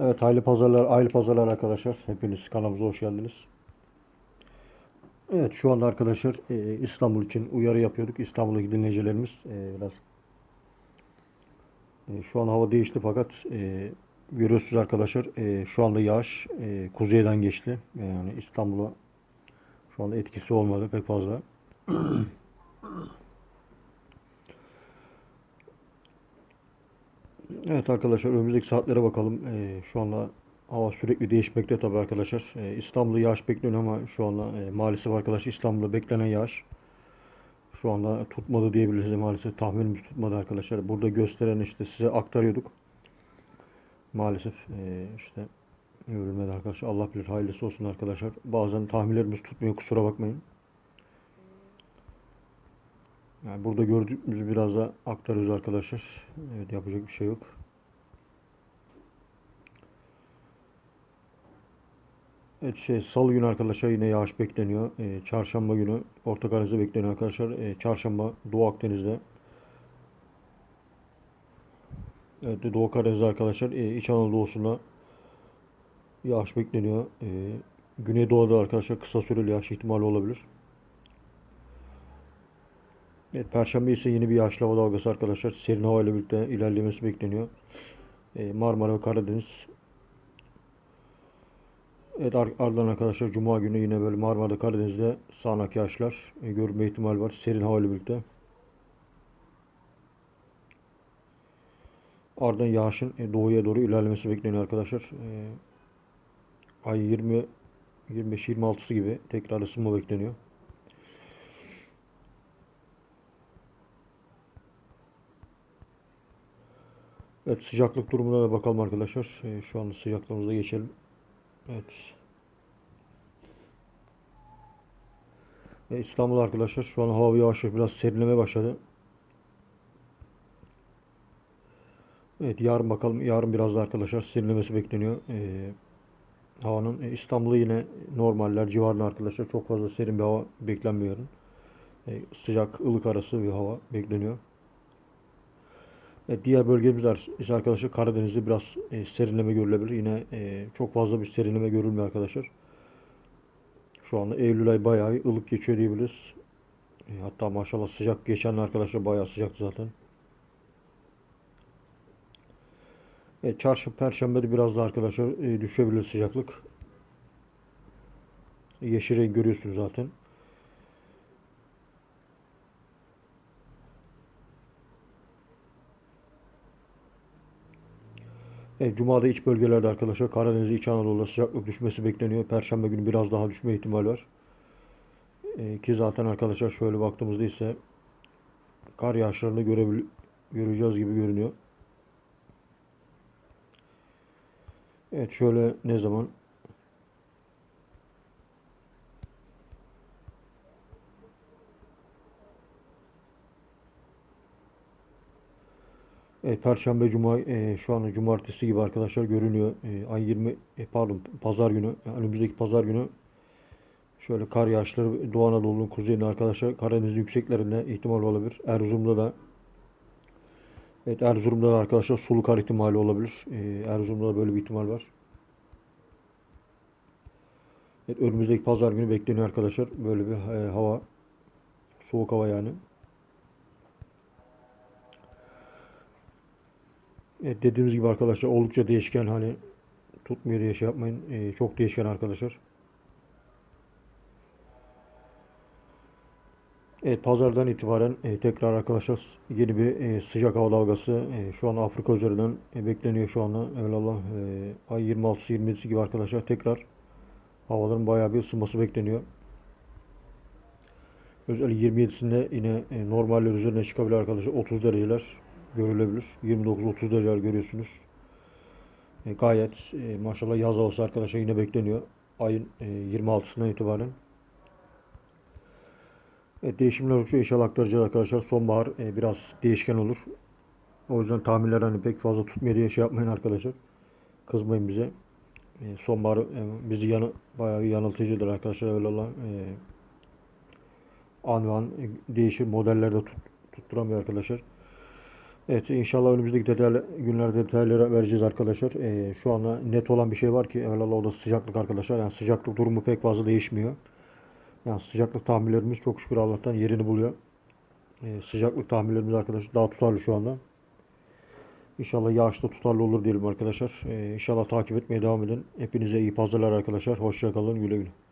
Evet hayırlı pazarlar, hayırlı pazarlar arkadaşlar. Hepiniz kanalımıza hoş geldiniz. Evet şu anda arkadaşlar e, İstanbul için uyarı yapıyorduk. İstanbul'daki dinleyicilerimiz e, biraz e, şu an hava değişti fakat e, görüyorsunuz arkadaşlar e, şu anda yağış e, kuzeyden geçti. Yani İstanbul'a şu anda etkisi olmadı pek fazla. Evet arkadaşlar önümüzdeki saatlere bakalım. Ee, şu anda hava sürekli değişmekte tabii arkadaşlar. Ee, İstanbul'da yağış bekleniyor ama şu anda e, maalesef arkadaşlar İstanbul'da beklenen yağış şu anda tutmadı diyebiliriz maalesef. Tahminimiz tutmadı arkadaşlar. Burada gösteren işte size aktarıyorduk. Maalesef e, işte görülmedi arkadaşlar. Allah bilir hayırlısı olsun arkadaşlar. Bazen tahminlerimiz tutmuyor kusura bakmayın. Yani burada gördüğümüzü biraz da aktarıyoruz arkadaşlar. Evet yapacak bir şey yok. Evet şey salı günü arkadaşlar yine yağış bekleniyor. Ee, çarşamba günü Orta Karadeniz'de bekleniyor arkadaşlar. Ee, çarşamba Doğu Akdeniz'de. Evet Doğu Karadeniz'de arkadaşlar e, İç Anadolu'sunda yağış bekleniyor. Ee, Güneydoğu'da arkadaşlar kısa süreli yağış ihtimali olabilir. Evet, Perşembe ise yeni bir yağışlı hava dalgası arkadaşlar. Serin hava ile birlikte ilerlemesi bekleniyor. Marmara ve Karadeniz. Evet ar- ardından arkadaşlar Cuma günü yine böyle Marmara'da Karadeniz'de sağanak yağışlar e, görülme ihtimali var. Serin hava ile birlikte. Ardından yağışın e, doğuya doğru ilerlemesi bekleniyor arkadaşlar. Ee, ay 20 25-26'sı gibi tekrar ısınma bekleniyor. Evet sıcaklık durumuna da bakalım arkadaşlar. Ee, şu anda sıcaklığımıza geçelim. Evet. Ve İstanbul arkadaşlar şu an hava yavaş yavaş biraz serinlemeye başladı. Evet yarın bakalım. Yarın biraz da arkadaşlar serinlemesi bekleniyor. Ee, havanın e, İstanbul'da yine normaller civarında arkadaşlar çok fazla serin bir hava beklenmiyor. Ee, sıcak ılık arası bir hava bekleniyor. Evet, diğer bölgemizler ise arkadaşlar Karadeniz'de biraz e, serinleme görülebilir. Yine e, çok fazla bir serinleme görülmüyor arkadaşlar. Şu anda Eylül ayı bayağı ılık geçiyor diyebiliriz. E, hatta maşallah sıcak geçen arkadaşlar bayağı sıcaktı zaten. Evet, çarşı perşembede biraz da arkadaşlar e, düşebilir sıcaklık. Yeşil renk görüyorsunuz zaten. Evet, Cuma'da iç bölgelerde arkadaşlar Karadeniz, İç Anadolu'da sıcaklık düşmesi bekleniyor. Perşembe günü biraz daha düşme ihtimali var. Ee, ki zaten arkadaşlar şöyle baktığımızda ise kar yağışlarını görebil göreceğiz gibi görünüyor. Evet şöyle ne zaman Evet, Perşembe, Cuma, e, şu an Cumartesi gibi arkadaşlar görünüyor. E, ay 20, e, pardon, Pazar günü, yani önümüzdeki Pazar günü şöyle kar yağışları Doğu Anadolu'nun kuzeyinde arkadaşlar Karadeniz yükseklerinde ihtimal olabilir. Erzurum'da da Evet, Erzurum'da da arkadaşlar sulu kar ihtimali olabilir. E, Erzurum'da da böyle bir ihtimal var. Evet, önümüzdeki Pazar günü bekleniyor arkadaşlar. Böyle bir e, hava, soğuk hava yani. Evet, dediğimiz gibi arkadaşlar oldukça değişken hani tutmuyor diye şey yapmayın. Ee, çok değişken arkadaşlar. Evet pazardan itibaren e, tekrar arkadaşlar yeni bir e, sıcak hava dalgası e, şu an Afrika üzerinden e, bekleniyor şu anda. Evelallah e, ay 26 27'si gibi arkadaşlar tekrar havaların bayağı bir ısınması bekleniyor. Özellikle 27'sinde yine e, normaller üzerine çıkabilir arkadaşlar 30 dereceler görülebilir. 29-30 dereceler görüyorsunuz. E, gayet e, maşallah yaz havası arkadaşlar yine bekleniyor. Ayın e, 26'sından itibaren. Evet, değişimler oluşuyor. İnşallah aktaracağız arkadaşlar. Sonbahar e, biraz değişken olur. O yüzden tahminler hani pek fazla tutmuyor diye şey yapmayın arkadaşlar. Kızmayın bize. E, sonbahar e, bizi yanı, bayağı bir yanıltıcıdır arkadaşlar. Öyle olan e, an ve an e, değişir. Modellerde tut, tutturamıyor arkadaşlar. Evet inşallah önümüzdeki detaylı, günlerde detayları vereceğiz arkadaşlar. Ee, şu anda net olan bir şey var ki evvelallah o da sıcaklık arkadaşlar. Yani sıcaklık durumu pek fazla değişmiyor. Yani sıcaklık tahminlerimiz çok şükür Allah'tan yerini buluyor. Ee, sıcaklık tahminlerimiz arkadaşlar daha tutarlı şu anda. İnşallah yağışta tutarlı olur diyelim arkadaşlar. Ee, inşallah takip etmeye devam edin. Hepinize iyi pazarlar arkadaşlar. Hoşça kalın. Güle güle.